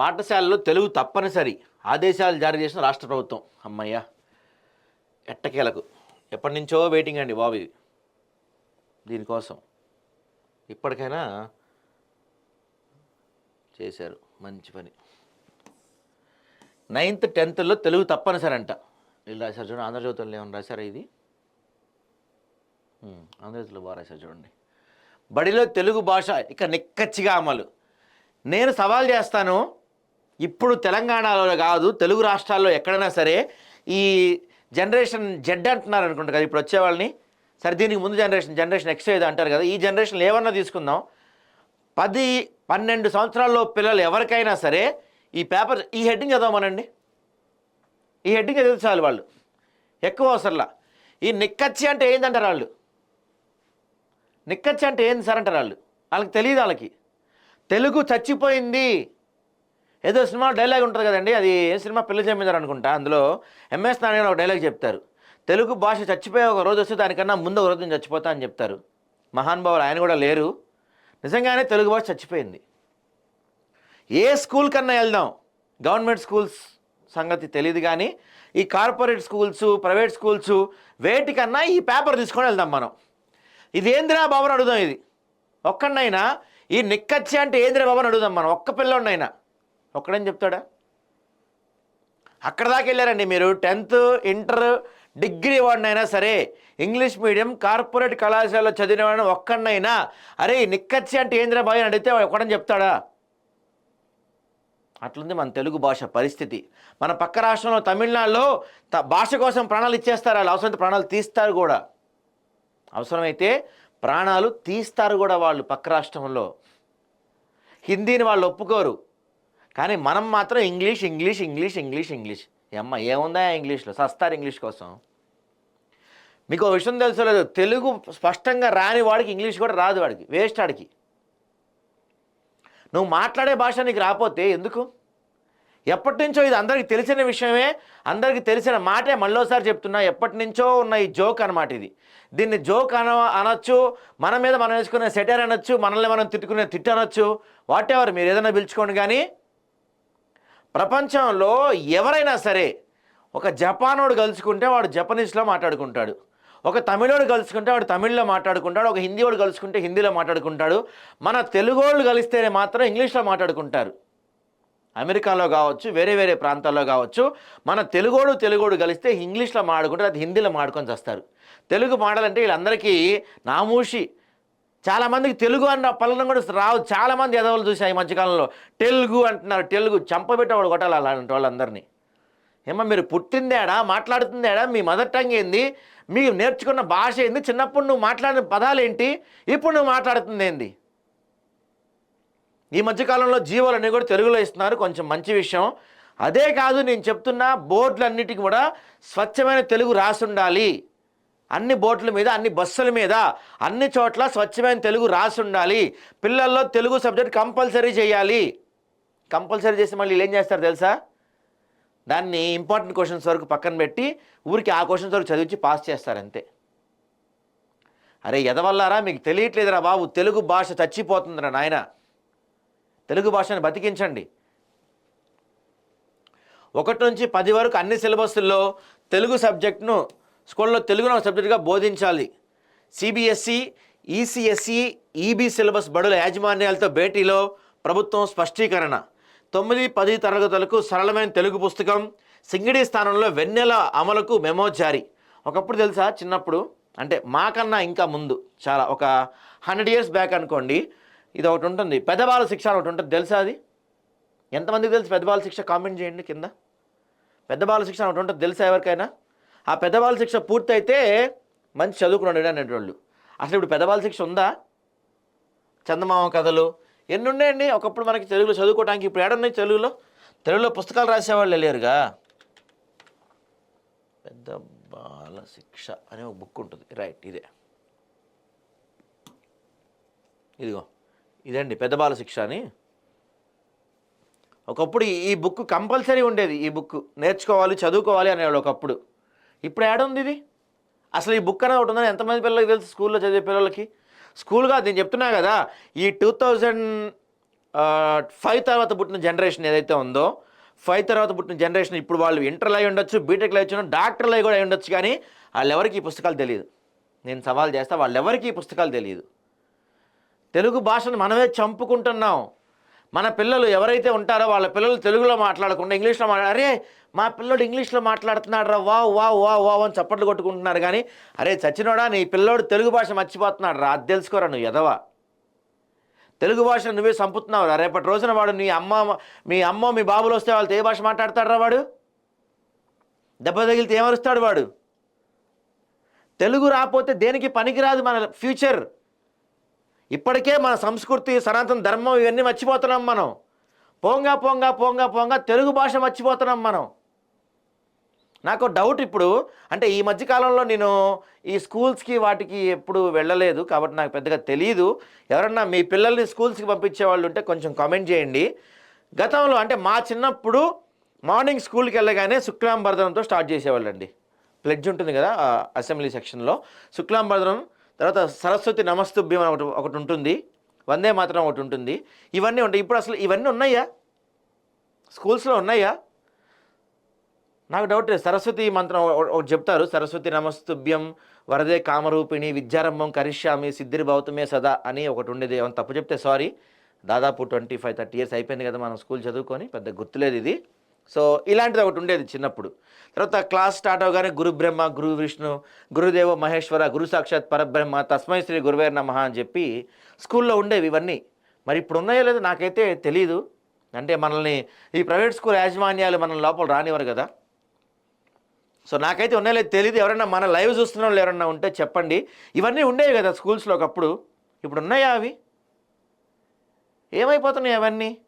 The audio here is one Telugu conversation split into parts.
పాఠశాలలో తెలుగు తప్పనిసరి ఆదేశాలు జారీ చేసిన రాష్ట్ర ప్రభుత్వం. అమ్మయ్య ఎట్టకేలకు? ఎప్పటి నుంచో వెయిటింగ్ అండి బాబు ఇది. దీనికోసం. ఇప్పటికైనా చేశారు. మంచి పని. నైన్త్ టెన్త్లో తెలుగు తప్పనిసరి అంట వీళ్ళు రాశారు చూడండి ఆంధ్రజ్యోతిలో ఏమైనా రాశారా ఇది? ఆంధ్రజ్యోతిలో బాగా రాశారు చూడండి. బడిలో తెలుగు భాష ఇక నిక్కచ్చిగా అమలు. నేను సవాల్ చేస్తాను ఇప్పుడు తెలంగాణలో కాదు తెలుగు రాష్ట్రాల్లో ఎక్కడైనా సరే ఈ జనరేషన్ జెడ్ అంటున్నారు అనుకుంటారు కదా ఇప్పుడు వచ్చేవాళ్ళని సరే దీనికి ముందు జనరేషన్ జనరేషన్ ఎక్స్ ఏదో అంటారు కదా ఈ జనరేషన్ ఏమన్నా తీసుకుందాం. పది పన్నెండు సంవత్సరాల్లో పిల్లలు ఎవరికైనా సరే ఈ పేపర్ ఈ హెడ్డింగ్ చదవమనండి. ఈ హెడ్డింగ్ చదివితే చాలు వాళ్ళు. ఎక్కువ అవసరంలా. ఈ నిక్కచ్చి అంటే ఏందంటారు వాళ్ళు? నిక్కచ్చి అంటే ఏంది సార్ అంటారు వాళ్ళు? వాళ్ళకి తెలియదు వాళ్ళకి. తెలుగు చచ్చిపోయింది. ఏదో సినిమా డైలాగ్ ఉంటుంది కదండి అది ఏ సినిమా పిల్ల జమీదారు అనుకుంటా అందులో ఎంఎస్ నారాయణ ఒక డైలాగ్ చెప్తారు. తెలుగు భాష చచ్చిపోయే ఒక రోజు వస్తే దానికన్నా ముందు ఒక రోజు నేను చచ్చిపోతా అని చెప్తారు. మహానుభావులు ఆయన కూడా లేరు. నిజంగానే తెలుగు భాష చచ్చిపోయింది. ఏ స్కూల్ కన్నా వెళ్దాం? గవర్నమెంట్ స్కూల్స్ సంగతి తెలియదు కానీ ఈ కార్పొరేట్ స్కూల్స్ ప్రైవేట్ స్కూల్స్ వేటికన్నా ఈ పేపర్ తీసుకొని వెళ్దాం మనం. ఇది ఏందిరా బాబు అడుగుదాం ఇది. ఒక్కడినైనా ఈ నిక్కచ్చి అంటే ఏందిరా బాబు అని అడుగుదాం మనం. ఒక్క పిల్లోడినైనా. ఒక్కడని చెప్తాడా? అక్కడ దాకా వెళ్ళారండి మీరు. టెన్త్ ఇంటర్ డిగ్రీ వాడినైనా సరే ఇంగ్లీష్ మీడియం కార్పొరేట్ కళాశాలలో చదివిన వాడిని ఒక్కడినైనా అరే నిక్కచ్చి అంటే ఏంద్రా బాయ్ అని అడిగితే ఒక్కడని చెప్తాడా? అట్లుంది మన తెలుగు భాష పరిస్థితి. మన పక్క రాష్ట్రంలో తమిళనాడులో త- భాష కోసం ప్రాణాలు ఇచ్చేస్తారు వాళ్ళు అవసరమైతే ప్రాణాలు తీస్తారు కూడా. అవసరమైతే ప్రాణాలు తీస్తారు కూడా వాళ్ళు పక్క రాష్ట్రంలో. హిందీని వాళ్ళు ఒప్పుకోరు. కానీ మనం మాత్రం English English English English English. అమ్మ ఏముందా ఇంగ్లీష్లో? సస్తారు ఇంగ్లీష్ కోసం. మీకు ఒక విషయం తెలుసులేదు తెలుగు స్పష్టంగా రాని వాడికి ఇంగ్లీష్ కూడా రాదు వాడికి. వేస్ట్ వాడికి. నువ్వు మాట్లాడే భాష నీకు రాకపోతే ఎందుకు? ఎప్పటి నుంచో ఇది అందరికీ తెలిసిన విషయమే అందరికీ తెలిసిన మాటే మళ్ళోసారి చెప్తున్నా ఎప్పటి నుంచో ఉన్న ఈ జోక్ అనమాట ఇది. దీన్ని జోక్ అన అనొచ్చు మన మీద మనం వేసుకునే సెటర్ అనొచ్చు మనల్ని మనం తిట్టుకునే తిట్టు అనొచ్చు వాట్ ఎవర్ మీరు ఏదైనా పిలుచుకోండి కానీ ప్రపంచంలో ఎవరైనా సరే ఒక జపానోడు కలుసుకుంటే వాడు జపనీస్లో మాట్లాడుకుంటాడు. ఒక తమిళోడు కలుసుకుంటే వాడు తమిళ్ళో మాట్లాడుకుంటాడు. ఒక హిందీ వాడు కలుసుకుంటే హిందీలో మాట్లాడుకుంటాడు. మన తెలుగోళ్ళు కలిస్తేనే మాత్రం ఇంగ్లీష్లో మాట్లాడుకుంటారు. అమెరికాలో కావచ్చు వేరే వేరే ప్రాంతాల్లో కావచ్చు మన తెలుగోడు తెలుగోడు కలిస్తే ఇంగ్లీష్లో మాడుకుంటారు అది హిందీలో మాడుకొని చేస్తారు. తెలుగు మాడాలంటే వీళ్ళందరికీ నామూషి. చాలామందికి తెలుగు అన్న పలనం కూడా రావు. చాలామంది ఎదవలు చూసాయి ఈ మధ్యకాలంలో. తెలుగు అంటున్నారు. తెలుగు చంపబెట్టేవాడు కొట్టాలి అలాంటి వాళ్ళందరినీ. ఏమో మీరు పుట్టిందేడా? మాట్లాడుతుందేడా? మీ మదర్ టంగ్ ఏంది? మీరు నేర్చుకున్న భాష ఏంది? చిన్నప్పుడు నువ్వు మాట్లాడిన పదాలు ఏంటి ఇప్పుడు నువ్వు మాట్లాడుతుంది ఏంది? ఈ మధ్యకాలంలో జీవోలన్నీ కూడా తెలుగులో ఇస్తున్నారు. కొంచెం మంచి విషయం. అదే కాదు నేను చెప్తున్న బోర్డులన్నిటికీ కూడా స్వచ్ఛమైన తెలుగు రాసుండాలి. అన్ని బోట్ల మీద అన్ని బస్సుల మీద అన్ని చోట్ల స్వచ్ఛమైన తెలుగు రాసి ఉండాలి. పిల్లల్లో తెలుగు సబ్జెక్ట్ కంపల్సరీ చేయాలి. కంపల్సరీ చేసి మళ్ళీ వీళ్ళు ఏం చేస్తారు తెలుసా? దాన్ని ఇంపార్టెంట్ క్వశ్చన్స్ వరకు పక్కన పెట్టి ఊరికి ఆ క్వశ్చన్స్ వరకు చదివించి పాస్ చేస్తారు అంతే. అరే ఎదవల్లారా? మీకు తెలియట్లేదురా బాబు. తెలుగు భాష చచ్చిపోతుందిరా నాయన. తెలుగు భాషను బతికించండి. ఒకటి నుంచి పది వరకు అన్ని సిలబస్ల్లో తెలుగు సబ్జెక్ట్ను స్కూల్లో తెలుగును ఒక సబ్జెక్టుగా బోధించాలి. సిబిఎస్ఈ ఈసీఎస్ఈ ఈబీ సిలబస్ బడుల యాజమాన్యాలతో భేటీలో ప్రభుత్వం స్పష్టీకరణ. తొమ్మిది పది తరగతులకు సరళమైన తెలుగు పుస్తకం సింగిడి స్థానంలో వెన్నెల అమలుకు మెమో జారీ. ఒకప్పుడు తెలుసా చిన్నప్పుడు? అంటే మాకన్నా ఇంకా ముందు. చాలా ఒక హండ్రెడ్ ఇయర్స్ బ్యాక్ అనుకోండి. ఇది ఒకటి ఉంటుంది. పెద్దవాళ్ళ శిక్ష అని ఒకటి ఉంటుంది. తెలుసా అది? ఎంతమందికి తెలుసు పెద్దవాళ్ళ శిక్ష? కామెంట్ చేయండి కింద. పెద్దవాళ్ళ శిక్ష అని ఒకటి ఉంటుంది. తెలుసా ఎవరికైనా? ఆ పెద్దవాళ్ళ శిక్ష పూర్తయితే మంచి చదువుకున్నాడు అనేటోళ్ళు. అసలు ఇప్పుడు పెద్దవాళ్ళ శిక్ష ఉందా? చందమామ కథలు ఎన్ని ఉన్నాయండి? ఒకప్పుడు మనకి తెలుగులో చదువుకోవడానికి ఇప్పుడు ఏడున్నాయి తెలుగులో? తెలుగులో పుస్తకాలు రాసేవాళ్ళు లేరుగా. పెద్ద బాల శిక్ష అనే ఒక బుక్ ఉంటుంది. రైట్ ఇదే. ఇదిగో ఇదండి పెద్ద బాల శిక్ష అని. ఒకప్పుడు ఈ- ఈ బుక్ కంపల్సరీ ఉండేది ఈ బుక్. నేర్చుకోవాలి చదువుకోవాలి అనేవాడు ఒకప్పుడు. ఇప్పుడు ఏడుంది ఇది. అసలు ఈ బుక్ అనేది ఒకటి ఉందని ఎంతమంది పిల్లలకి తెలుసు స్కూల్లో చదివే పిల్లలకి? స్కూల్గా నేను చెప్తున్నా కదా ఈ టూ థౌజండ్ ఫైవ్ తర్వాత పుట్టిన జనరేషన్ ఏదైతే ఉందో ఫైవ్ తర్వాత పుట్టిన జనరేషన్ ఇప్పుడు వాళ్ళు ఇంటర్లో అయి ఉండొచ్చు బీటెక్లో అయి డాక్టర్లు అయి కూడా అయి ఉండొచ్చు కానీ వాళ్ళెవరికి ఈ పుస్తకాలు తెలియదు. నేను సవాల్ చేస్తా వాళ్ళెవరికి ఈ పుస్తకాలు తెలియదు? తెలుగు భాషను మనమే చంపుకుంటున్నాం. మన పిల్లలు ఎవరైతే ఉంటారో వాళ్ళ పిల్లలు తెలుగులో మాట్లాడకుండా ఇంగ్లీష్లో మాట్లాడ అరే మా పిల్లోడు ఇంగ్లీష్లో మాట్లాడుతున్నాడు రా వావ్ వా వా వా అని చప్పట్లు కొట్టుకుంటున్నారు కానీ అరే చచ్చినోడా నీ పిల్లోడు తెలుగు భాష మర్చిపోతున్నాడు రా అది తెలుసుకోరా నువ్వు ఎదవా తెలుగు భాష నువ్వే చంపుతున్నావు రా రేపటి రోజున వాడు నీ అమ్మ మీ అమ్మ మీ బాబులు వస్తే వాళ్ళతో ఏ భాష మాట్లాడతాడరా వాడు? దెబ్బ తగిలితే ఏమరుస్తాడు వాడు? తెలుగు రాకపోతే దేనికి పనికిరాదు మన ఫ్యూచర్? ఇప్పటికే మన సంస్కృతి సనాతన ధర్మం ఇవన్నీ మర్చిపోతున్నాం మనం. పోంగా పోంగా పోంగా పోంగా తెలుగు భాష మర్చిపోతున్నాం మనం. నాకు డౌట్ ఇప్పుడు. అంటే ఈ మధ్యకాలంలో నేను ఈ స్కూల్స్కి వాటికి ఎప్పుడు వెళ్ళలేదు కాబట్టి నాకు పెద్దగా తెలియదు ఎవరన్నా మీ పిల్లల్ని స్కూల్స్కి పంపించే వాళ్ళు ఉంటే కొంచెం కామెంట్ చేయండి. గతంలో అంటే మా చిన్నప్పుడు మార్నింగ్ స్కూల్కి వెళ్ళగానే శుక్లాంబర్ధనంతో స్టార్ట్ చేసేవాళ్ళండి. ప్లెడ్జ్ ఉంటుంది కదా అసెంబ్లీ సెక్షన్లో. శుక్లాంబర్ధనం తర్వాత సరస్వతి నమస్తుభ్యం ఒకటి ఒకటి ఉంటుంది. వందే మాత్రం ఒకటి ఉంటుంది. ఇవన్నీ ఉంటాయి. ఇప్పుడు అసలు ఇవన్నీ ఉన్నాయా? స్కూల్స్లో ఉన్నాయా? నాకు డౌట్ లేదు. సరస్వతి మంత్రం ఒకటి చెప్తారు. సరస్వతి నమస్తుభ్యం వరదే కామరూపిణి విద్యారంభం కరిష్యామి సిద్ధిర్ భౌతమే సదా అని ఒకటి ఉండేది. ఏమైనా తప్పు చెప్తే సారీ. దాదాపు ట్వంటీ ఫైవ్ థర్టీ ఇయర్స్ అయిపోయింది కదా మనం స్కూల్ చదువుకొని. పెద్ద గుర్తులేదు ఇది. సో ఇలాంటిది ఒకటి ఉండేది చిన్నప్పుడు. తర్వాత క్లాస్ స్టార్ట్ అవగానే గురు బ్రహ్మ గురు విష్ణు గురుదేవ మహేశ్వర గురు సాక్షాత్ పరబ్రహ్మ తస్మై శ్రీ గురువేర్ నమః అని చెప్పి స్కూల్లో ఉండేవి ఇవన్నీ. మరి ఇప్పుడు ఉన్నాయో లేదో నాకైతే తెలియదు అంటే మనల్ని ఈ ప్రైవేట్ స్కూల్ యాజమాన్యాలు మనల్ని లోపల రానివ్వరు కదా. సో నాకైతే ఉన్నాయో లేదు తెలియదు ఎవరైనా మన లైవ్ చూస్తున్న వాళ్ళు ఎవరైనా ఉంటే చెప్పండి. ఇవన్నీ ఉండేవి కదా స్కూల్స్లో ఒకప్పుడు. ఇప్పుడు ఉన్నాయా అవి? ఏమైపోతున్నాయి అవన్నీ?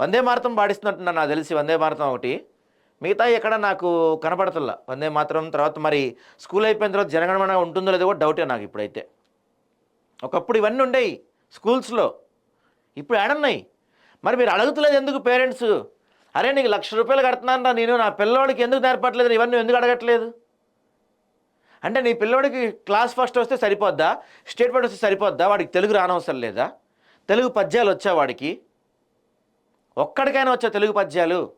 వందే మారతం పాడిస్తున్నట్టున్నా నాకు తెలిసి వందే మారతం ఒకటి. మిగతా ఎక్కడ నాకు కనపడతల్లా. వందే మాత్రం తర్వాత మరి స్కూల్ అయిపోయిన తర్వాత జనగణమన ఉంటుందో లేదో కూడా డౌటే నాకు ఇప్పుడైతే. ఒకప్పుడు ఇవన్నీ ఉండేవి స్కూల్స్లో. ఇప్పుడు ఏడన్నాయి మరి మీరు అడుగుతలేదు ఎందుకు పేరెంట్స్? అరే నీకు లక్ష రూపాయలు కడుతున్నానరా నేను నా పిల్లోడికి ఎందుకు నేర్పట్లేదు? ఇవన్నీ ఎందుకు అడగట్లేదు? అంటే నీ పిల్లోడికి క్లాస్ ఫస్ట్ వస్తే సరిపోద్దా? స్టేట్ ఫస్ట్ వస్తే సరిపోద్దా? వాడికి తెలుగు రానవసరం లేదా? తెలుగు పద్యాలు వచ్చా వాడికి? ఒక్కడికైనా వచ్చే తెలుగు పద్యాలు.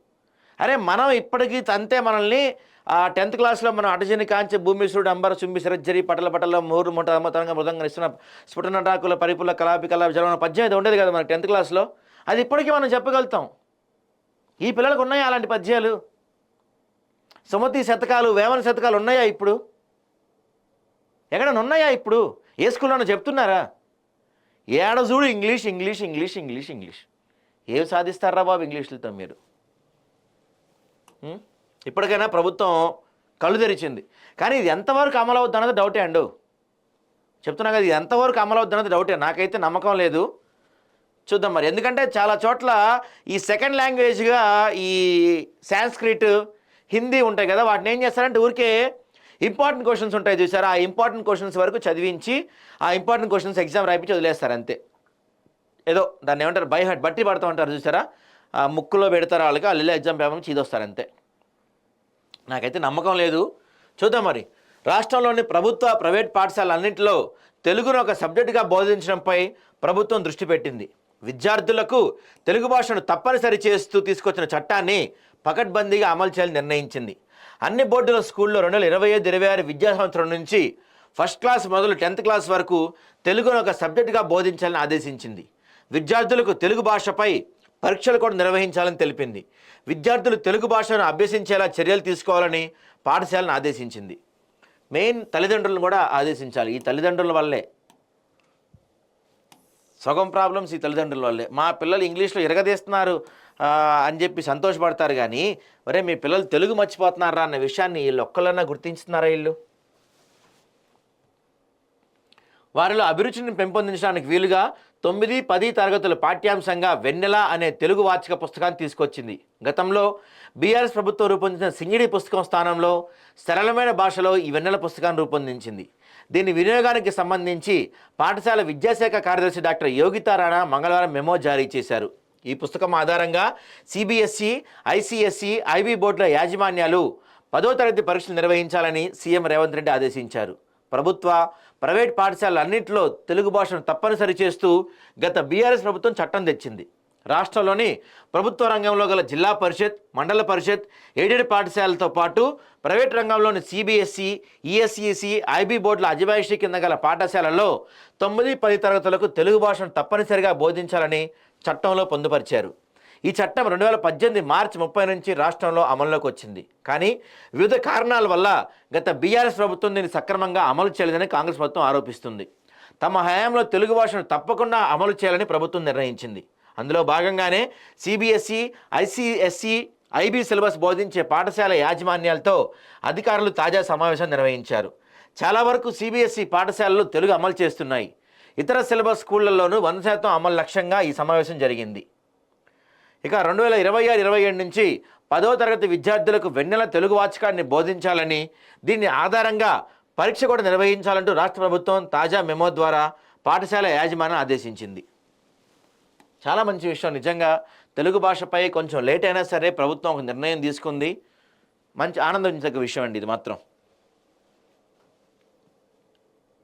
అరే మనం ఇప్పటికీ అంతే మనల్ని ఆ టెన్త్ క్లాస్లో మనం అటజని కాంచి భూమిశ్వరుడు అంబర చుంబి సరజ్జరి పటల పటల మూరు ముఠ అమ్మతరంగా మృదంగా ఇస్తున్న స్ఫుటనటాకుల పరిపుల కలాపి కలా జలన పద్యం ఇది ఉండేది కదా మన టెన్త్ క్లాస్లో. అది ఇప్పటికీ మనం చెప్పగలుగుతాం. ఈ పిల్లలకు ఉన్నాయా అలాంటి పద్యాలు? సుమతి శతకాలు వేమన శతకాలు ఉన్నాయా ఇప్పుడు? ఎక్కడైనా ఉన్నాయా ఇప్పుడు? ఏ స్కూల్లోనో చెప్తున్నారా? ఏడ చూడు English English English English English. ఏం సాధిస్తారా బాబు ఇంగ్లీష్లతో మీరు? ఇప్పటికైనా ప్రభుత్వం కళ్ళు తెరిచింది. కానీ ఇది ఎంతవరకు అమలు అవుద్ది అన్నది డౌటే అండు. చెప్తున్నా కదా ఇది ఎంతవరకు అమలు అవుద్ది అన్నది డౌటే నాకైతే నమ్మకం లేదు. చూద్దాం మరి. ఎందుకంటే చాలా చోట్ల ఈ సెకండ్ లాంగ్వేజ్గా ఈ సాంస్క్రిట్ హిందీ ఉంటాయి కదా వాటిని ఏం చేస్తారంటే ఊరికే ఇంపార్టెంట్ క్వశ్చన్స్ ఉంటాయి చూసారా? ఆ ఇంపార్టెంట్ క్వశ్చన్స్ వరకు చదివించి ఆ ఇంపార్టెంట్ క్వశ్చన్స్ ఎగ్జామ్ రాయించి వదిలేస్తారు అంతే. ఏదో దాన్ని ఏమంటారు? బై హట్ బట్టి పడతా ఉంటారు చూసారా? ముక్కులో పెడతారు వాళ్ళకి వాళ్ళు ఎగ్జామ్ పేపర్ చీదొస్తారు అంతే. నాకైతే నమ్మకం లేదు. చూద్దాం మరి. రాష్ట్రంలోని ప్రభుత్వ ప్రైవేట్ పాఠశాలన్నింటిలో తెలుగును ఒక సబ్జెక్టుగా బోధించడంపై ప్రభుత్వం దృష్టి పెట్టింది. విద్యార్థులకు తెలుగు భాషను తప్పనిసరి చేస్తూ తీసుకొచ్చిన చట్టాన్ని పకడ్బందీగా అమలు చేయాలని నిర్ణయించింది. అన్ని బోర్డుల స్కూల్లో రెండు వేల ఇరవై ఐదు ఇరవై ఆరు విద్యా సంవత్సరం నుంచి ఫస్ట్ క్లాస్ మొదలు టెన్త్ క్లాస్ వరకు తెలుగును ఒక సబ్జెక్టుగా బోధించాలని ఆదేశించింది. విద్యార్థులకు తెలుగు భాషపై పరీక్షలు కూడా నిర్వహించాలని తెలిపింది. విద్యార్థులు తెలుగు భాషను అభ్యసించేలా చర్యలు తీసుకోవాలని పాఠశాలను ఆదేశించింది. మెయిన్ తల్లిదండ్రులను కూడా ఆదేశించాలి. ఈ తల్లిదండ్రుల వల్లే. సగం ప్రాబ్లమ్స్ ఈ తల్లిదండ్రుల వల్లే. మా పిల్లలు ఇంగ్లీష్లో ఎరగదీస్తున్నారు అని చెప్పి సంతోషపడతారు కానీ ఒరే మీ పిల్లలు తెలుగు మర్చిపోతున్నారా అన్న విషయాన్ని వీళ్ళు ఒక్కళ్ళన్నా గుర్తించుతున్నారా వీళ్ళు? వారిలో అభిరుచిని పెంపొందించడానికి వీలుగా తొమ్మిది పది తరగతుల పాఠ్యాంశంగా వెన్నెల అనే తెలుగు వార్షిక పుస్తకాన్ని తీసుకొచ్చింది. గతంలో బీఆర్ఎస్ ప్రభుత్వం రూపొందించిన సింగిడి పుస్తకం స్థానంలో సరళమైన భాషలో ఈ వెన్నెల పుస్తకాన్ని రూపొందించింది. దీని వినియోగానికి సంబంధించి పాఠశాల విద్యాశాఖ కార్యదర్శి డాక్టర్ యోగితా రాణా మంగళవారం మెమో జారీ చేశారు. ఈ పుస్తకం ఆధారంగా సిబిఎస్ఈ ఐసిఎస్ఈ ఐబీ బోర్డుల యాజమాన్యాలు పదో తరగతి పరీక్షలు నిర్వహించాలని సీఎం రేవంత్ రెడ్డి ఆదేశించారు. ప్రభుత్వ ప్రైవేట్ పాఠశాలలన్నింటిలో తెలుగు భాషను తప్పనిసరి చేస్తూ గత బీఆర్ఎస్ ప్రభుత్వం చట్టం తెచ్చింది. రాష్ట్రంలోని ప్రభుత్వ రంగంలో గల జిల్లా పరిషత్ మండల పరిషత్ ఎయిడెడ్ పాఠశాలలతో పాటు ప్రైవేట్ రంగంలోని సిబిఎస్ఈ ఈఎస్ఈసి ఐబీ బోర్డుల అజమాయిషీ కింద గల పాఠశాలల్లో తొమ్మిది పది తరగతులకు తెలుగు భాషను తప్పనిసరిగా బోధించాలని చట్టంలో పొందుపరిచారు. ఈ చట్టం రెండు వేల పద్దెనిమిది మార్చి ముప్పై నుంచి రాష్ట్రంలో అమల్లోకి వచ్చింది. కానీ వివిధ కారణాల వల్ల గత బీఆర్ఎస్ ప్రభుత్వం దీన్ని సక్రమంగా అమలు చేయలేదని కాంగ్రెస్ ప్రభుత్వం ఆరోపిస్తుంది. తమ హయాంలో తెలుగు భాషను తప్పకుండా అమలు చేయాలని ప్రభుత్వం నిర్ణయించింది. అందులో భాగంగానే సిబిఎస్ఈ ఐసిఎస్ఈ ఐబీ సిలబస్ బోధించే పాఠశాల యాజమాన్యాలతో అధికారులు తాజా సమావేశం నిర్వహించారు. చాలా వరకు సిబిఎస్ఈ పాఠశాలలు తెలుగు అమలు చేస్తున్నాయి. ఇతర సిలబస్ స్కూళ్ళలోనూ వంద శాతం అమలు లక్ష్యంగా ఈ సమావేశం జరిగింది. ఇక రెండు వేల ఇరవై ఆరు ఇరవై ఏడు నుంచి పదో తరగతి విద్యార్థులకు వెన్నెల తెలుగు వాచకాన్ని బోధించాలని దీన్ని ఆధారంగా పరీక్ష కూడా నిర్వహించాలంటూ రాష్ట్ర ప్రభుత్వం తాజా మెమో ద్వారా పాఠశాల యాజమాన్యం ఆదేశించింది. చాలా మంచి విషయం. నిజంగా తెలుగు భాషపై కొంచెం లేట్ అయినా సరే ప్రభుత్వం ఒక నిర్ణయం తీసుకుంది. మంచి ఆనందించదగ్గ విషయం అండి ఇది మాత్రం.